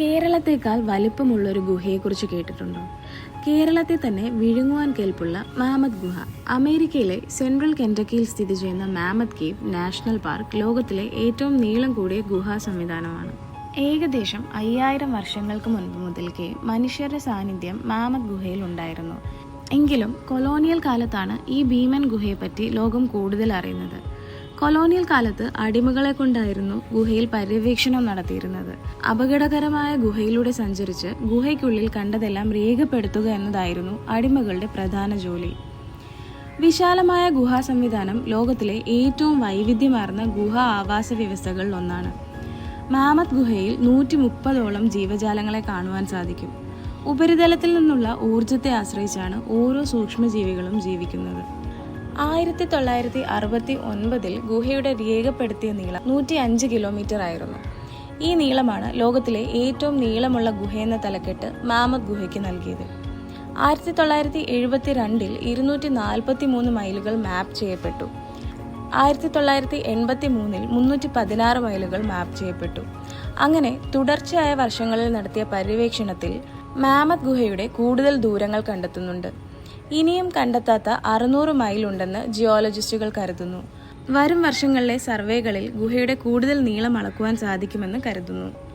കേരളത്തെക്കാൾ വലിപ്പമുള്ളൊരു ഗുഹയെക്കുറിച്ച് കേട്ടിട്ടുണ്ടോ? കേരളത്തെ തന്നെ വിഴുങ്ങുവാൻ കേൾപ്പുള്ള മാമത് ഗുഹ. അമേരിക്കയിലെ സെൻട്രൽ കെന്റക്കിയിൽ സ്ഥിതി ചെയ്യുന്ന മാമത് കേവ് നാഷണൽ പാർക്ക് ലോകത്തിലെ ഏറ്റവും നീളം കൂടിയ ഗുഹാ സംവിധാനമാണ്. ഏകദേശം അയ്യായിരം വർഷങ്ങൾക്ക് മുൻപ് മുതൽക്കേ മനുഷ്യരുടെ സാന്നിധ്യം മാമത് ഗുഹയിൽ ഉണ്ടായിരുന്നു. എങ്കിലും കൊളോണിയൽ കാലത്താണ് ഈ ഭീമൻ ഗുഹയെപ്പറ്റി ലോകം കൂടുതൽ അറിയുന്നത്. കൊളോണിയൽ കാലത്ത് അടിമകളെ കൊണ്ടായിരുന്നു ഗുഹയിൽ പര്യവേക്ഷണം നടത്തിയിരുന്നത്. അപകടകരമായ ഗുഹയിലൂടെ സഞ്ചരിച്ച് ഗുഹയ്ക്കുള്ളിൽ കണ്ടതെല്ലാം രേഖപ്പെടുത്തുക എന്നതായിരുന്നു അടിമകളുടെ പ്രധാന ജോലി. വിശാലമായ ഗുഹാ സംവിധാനം ലോകത്തിലെ ഏറ്റവും വൈവിധ്യമാർന്ന ഗുഹ ആവാസ വ്യവസ്ഥകളിൽ ഒന്നാണ്. മാമത് ഗുഹയിൽ നൂറ്റി മുപ്പതോളം ജീവജാലങ്ങളെ കാണുവാൻ സാധിക്കും. ഉപരിതലത്തിൽ നിന്നുള്ള ഊർജത്തെ ആശ്രയിച്ചാണ് ഓരോ സൂക്ഷ്മജീവികളും ജീവിക്കുന്നത്. ആയിരത്തി തൊള്ളായിരത്തി അറുപത്തി ഒൻപതിൽ ഗുഹയുടെ രേഖപ്പെടുത്തിയ നീളം നൂറ്റി അഞ്ച് കിലോമീറ്റർ ആയിരുന്നു. ഈ നീളമാണ് ലോകത്തിലെ ഏറ്റവും നീളമുള്ള ഗുഹയെന്ന തലക്കെട്ട് മാമത് ഗുഹയ്ക്ക് നൽകിയത്. ആയിരത്തി തൊള്ളായിരത്തി എഴുപത്തി രണ്ടിൽ ഇരുന്നൂറ്റി നാൽപ്പത്തി മൂന്ന് മൈലുകൾ മാപ്പ് ചെയ്യപ്പെട്ടു. ആയിരത്തി തൊള്ളായിരത്തി എൺപത്തി മൂന്നിൽ മുന്നൂറ്റി പതിനാറ് മൈലുകൾ മാപ്പ് ചെയ്യപ്പെട്ടു. അങ്ങനെ തുടർച്ചയായ വർഷങ്ങളിൽ നടത്തിയ പര്യവേക്ഷണത്തിൽ മാമത് ഗുഹയുടെ കൂടുതൽ ദൂരങ്ങൾ കണ്ടെത്തുന്നുണ്ട്. ഇനിയും കണ്ടെത്താത്ത അറുന്നൂറ് മൈൽ ഉണ്ടെന്ന് ജിയോളജിസ്റ്റുകൾ കരുതുന്നു. വരും വർഷങ്ങളിലെ സർവേകളിൽ ഗുഹയുടെ കൂടുതൽ നീളം അളക്കുവാൻ സാധിക്കുമെന്ന് കരുതുന്നു.